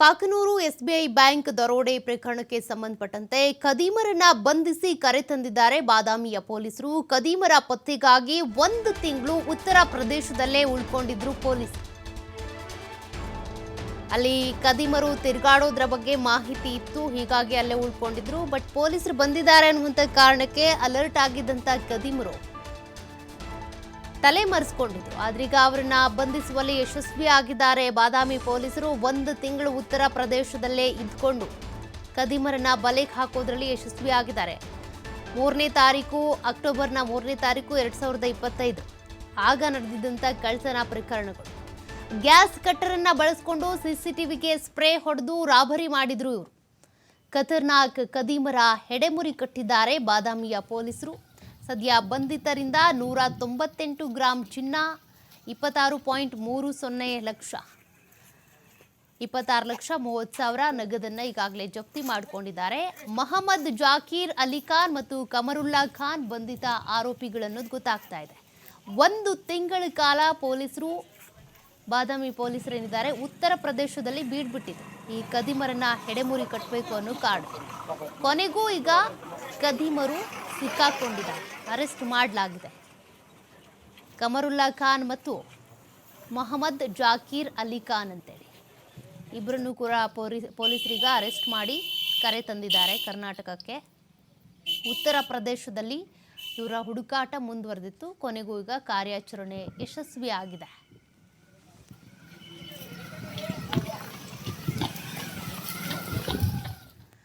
Kakanur SBI bank ದರೋಡೆ ಪ್ರಕರಣಕ್ಕೆ ಸಂಬಂಧಪಟ್ಟಂತೆ ಖದೀಮರನ್ನ ಬಂಧಿಸಿ ಕರೆ ತಂದಿದ್ದಾರೆ. ಬಾದಾಮಿಯ ಪೊಲೀಸರು ಕದೀಮರ ಪತ್ತೆಗಾಗಿ ಒಂದು ತಿಂಗಳು ಉತ್ತರ ಪ್ರದೇಶದಲ್ಲೇ ಉಳ್ಕೊಂಡಿದ್ರು ಪೊಲೀಸ್. ಅಲ್ಲಿ ಕದೀಮರು ತಿರುಗಾಡೋದ್ರ ಬಗ್ಗೆ ಮಾಹಿತಿ ಇತ್ತು, ಹೀಗಾಗಿ ಅಲ್ಲೇ ಉಳ್ಕೊಂಡಿದ್ರು. ಬಟ್ ಪೊಲೀಸರು ಬಂದಿದ್ದಾರೆ ಅನ್ನುವಂಥ ಕಾರಣಕ್ಕೆ ಅಲರ್ಟ್ ಆಗಿದ್ದಂಥ ಖದೀಮರು. ತಲೆ ಮರೆಸ್ಕೊಂಡಿದ್ರು ಆದ್ರೀಗ ಅವರನ್ನ ಬಂಧಿಸುವಲ್ಲಿ ಯಶಸ್ವಿ ಆಗಿದ್ದಾರೆ ಬಾದಾಮಿ ಪೊಲೀಸರು ಒಂದು ತಿಂಗಳು ಉತ್ತರ ಪ್ರದೇಶದಲ್ಲೇ ಇದ್ಕೊಂಡು ಕದಿಮರನ್ನ ಬಲೆಗೆ ಹಾಕೋದ್ರಲ್ಲಿ ಯಶಸ್ವಿ ಆಗಿದ್ದಾರೆ ಮೂರನೇ ತಾರೀಕು, ಅಕ್ಟೋಬರ್ನ ಮೂರನೇ ತಾರೀಕು ಎರಡ್ ಸಾವಿರದ ಇಪ್ಪತ್ತೈದು. ಆಗ ನಡೆದಿದ್ದಂಥ ಕಳ್ತನ ಪ್ರಕರಣಗಳು. ಗ್ಯಾಸ್ ಕಟ್ಟರನ್ನ ಬಳಸ್ಕೊಂಡು ಸಿಸಿಟಿವಿಗೆ ಸ್ಪ್ರೇ ಹೊಡೆದು ರಾಬರಿ ಮಾಡಿದ್ರು ಇವರು. ಖತರ್ನಾಕ್ ಕದೀಮರ ಹೆಡೆಮುರಿ ಕಟ್ಟಿದ್ದಾರೆ ಬಾದಾಮಿಯ ಪೊಲೀಸರು. ಸದ್ಯ ಬಂಧಿತರಿಂದ ನೂರ ತೊಂಬತ್ತೆಂಟು ಗ್ರಾಂ ಚಿನ್ನ, ಇಪ್ಪತ್ತಾರು ಪಾಯಿಂಟ್ ಮೂರು ಸೊನ್ನೆ ಲಕ್ಷ. ಇಪ್ಪತ್ತಾರು ಲಕ್ಷ ಮೂವತ್ತು ಸಾವಿರ ನಗದನ್ನು ಈಗಾಗಲೇ ಜಪ್ತಿ ಮಾಡಿಕೊಂಡಿದ್ದಾರೆ. ಮಹಮ್ಮದ್ ಜಾಕೀರ್ ಅಲಿ ಖಾನ್ ಮತ್ತು ಕಮರುಲ್ಲಾ ಖಾನ್ ಬಂಧಿತ ಆರೋಪಿಗಳನ್ನೋದು ಗೊತ್ತಾಗ್ತಾ ಇದೆ. ಒಂದು ತಿಂಗಳ ಕಾಲ ಪೊಲೀಸರು, ಬಾದಾಮಿ ಪೊಲೀಸರೇನಿದ್ದಾರೆ, ಉತ್ತರ ಪ್ರದೇಶದಲ್ಲಿ ಬೀಡ್ಬಿಟ್ಟಿದೆ. ಈ ಕದಿಮರನ್ನ ಹೆಡೆಮುರಿ ಕಟ್ಟಬೇಕು ಅನ್ನೋ ಕಾರ್ಡ್ ಕೊನೆಗೂ ಈಗ ಕದಿಮರು ಸಿಕ್ಕಾಕೊಂಡಿದ್ದಾರೆ. ಅರೆಸ್ಟ್ ಮಾಡಲಾಗಿದೆ. ಕಮರುಲ್ಲಾ ಖಾನ್ ಮತ್ತು ಮೊಹಮ್ಮದ್ ಜಾಕೀರ್ ಅಲಿ ಖಾನ್ ಅಂತೇಳಿ. ಇಬ್ಬರನ್ನು ಕೂಡ ಪೊಲೀಸ್ ಪೊಲೀಸರಿಗೆ ಅರೆಸ್ಟ್ ಮಾಡಿ ಕರೆ ತಂದಿದ್ದಾರೆ. ಕರ್ನಾಟಕಕ್ಕೆ ಉತ್ತರ ಪ್ರದೇಶದಲ್ಲಿ ಇವರ ಹುಡುಕಾಟ ಮುಂದುವರೆದಿತ್ತು. ಕೊನೆಗೂ ಈಗ ಕಾರ್ಯಾಚರಣೆ ಯಶಸ್ವಿಯಾಗಿದೆ.